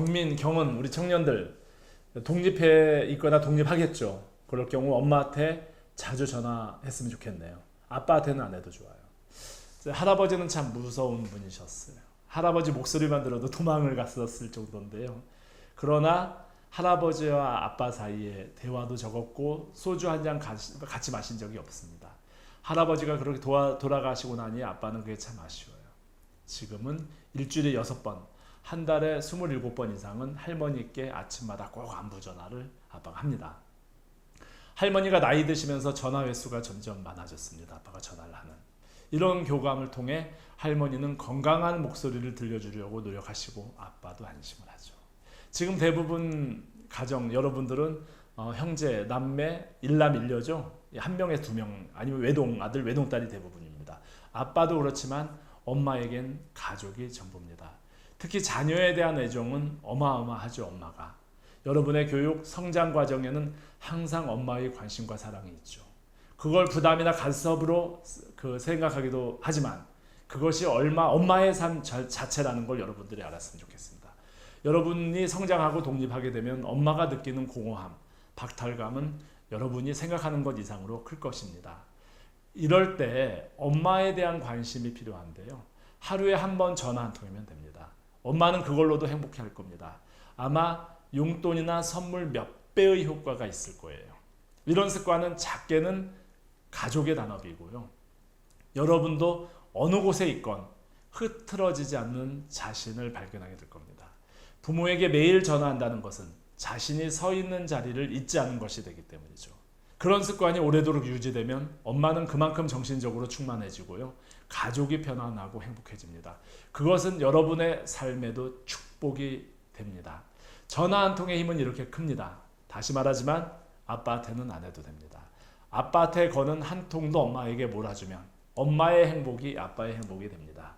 경민, 경은 우리 청년들 독립해 있거나 독립하겠죠. 그럴 경우 엄마한테 자주 전화했으면 좋겠네요. 아빠한테는 안 해도 좋아요. 할아버지는 참 무서운 분이셨어요. 할아버지 목소리만 들어도 도망을 갔었을 정도인데요. 그러나 할아버지와 아빠 사이에 대화도 적었고 소주 한 잔 같이 마신 적이 없습니다. 할아버지가 그렇게 도와, 돌아가시고 나니 아빠는 그게 참 아쉬워요. 지금은 일주일에 여섯 번, 한 달에 27번 이상은 할머니께 아침마다 꼭 안부 전화를 아빠가 합니다. 할머니가 나이 드시면서 전화 횟수가 점점 많아졌습니다. 아빠가 전화를 하는. 이런 교감을 통해 할머니는 건강한 목소리를 들려주려고 노력하시고 아빠도 안심을 하죠. 지금 대부분 가정 여러분들은 어, 형제, 남매, 일남 일녀죠. 한 명에 두 명 아니면 외동 아들, 외동 딸이 대부분입니다. 아빠도 그렇지만 엄마에겐 가족이 전부입니다. 특히 자녀에 대한 애정은 어마어마하죠, 엄마가. 여러분의 교육, 성장 과정에는 항상 엄마의 관심과 사랑이 있죠. 그걸 부담이나 간섭으로 그 생각하기도 하지만 그것이 얼마 엄마의 삶 자- 자체라는 걸 여러분들이 알았으면 좋겠습니다. 여러분이 성장하고 독립하게 되면 엄마가 느끼는 공허함, 박탈감은 여러분이 생각하는 것 이상으로 클 것입니다. 이럴 때 엄마에 대한 관심이 필요한데요. 하루에 한 번 전화 한 통이면 됩니다. 엄마는 그걸로도 행복해 할 겁니다. 아마 용돈이나 선물 몇 배의 효과가 있을 거예요. 이런 습관은 작게는 가족의 단합이고요. 여러분도 어느 곳에 있건 흐트러지지 않는 자신을 발견하게 될 겁니다. 부모에게 매일 전화한다는 것은 자신이 서 있는 자리를 잊지 않은 것이 되기 때문이죠. 그런 습관이 오래도록 유지되면 엄마는 그만큼 정신적으로 충만해지고요. 가족이 편안하고 행복해집니다. 그것은 여러분의 삶에도 축복이 됩니다. 전화 한 통의 힘은 이렇게 큽니다. 다시 말하지만 아빠한테는 안 해도 됩니다. 아빠한테 거는 한 통도 엄마에게 몰아주면 엄마의 행복이 아빠의 행복이 됩니다.